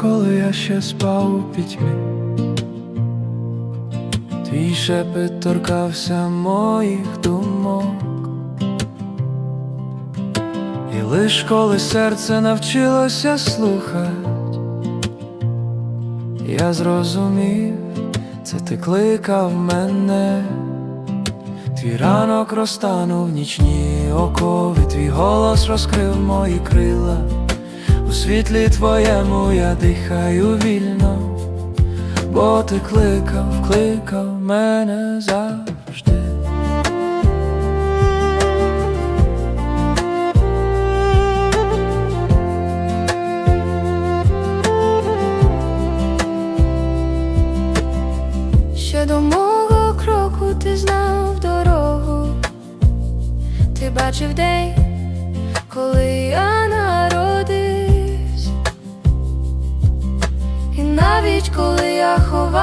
коли я ще спав у пітьмі, твій шепіт торкався моїх думок, і лиш коли серце навчилося слухать, я зрозумів, це ти кликав мене. Твій ранок розтанув нічні окови, твій голос розкрив мої крила. У світлі твоєму я дихаю вільно, бо ти кликав, кликав мене завжди. Ще до мого кроку ти знав дорогу, ти бачив день, коли я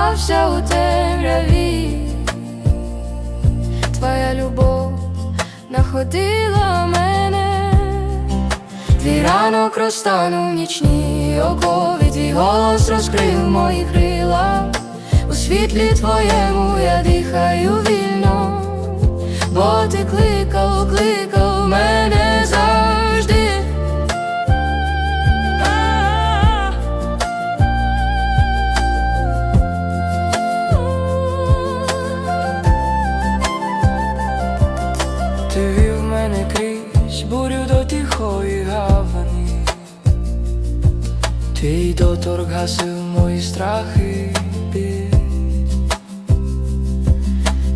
я ховався у темряві, твоя любов находила мене, твій ранок розтанув нічні окові, твій голос розкрив мої крила. У світлі твоєму я Твій доторк гасив мої страхи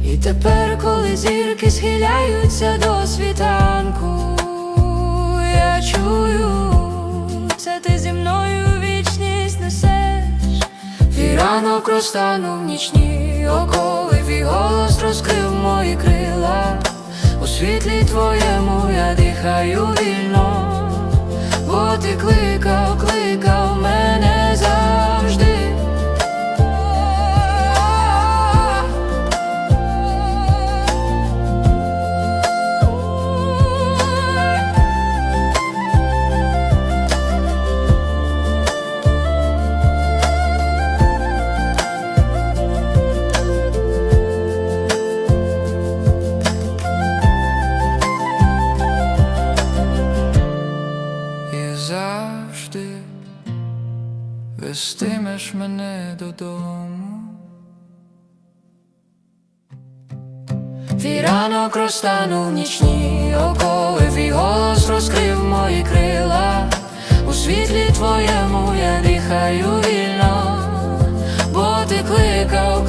і тепер, коли зірки схиляються до світанку, я чую, це ти зі мною вічність несеш. Твій ранок розтанув нічні окови, твій голос розкрив мої крила. У світлі твоєму я дихаю вільно, бо ти кликав завжди вестимеш мене додому. Твій ранок розтанув нічні окови, твій голос розкрив мої крила. У світлі твоєму я дихаю вільно, бо ти кликав,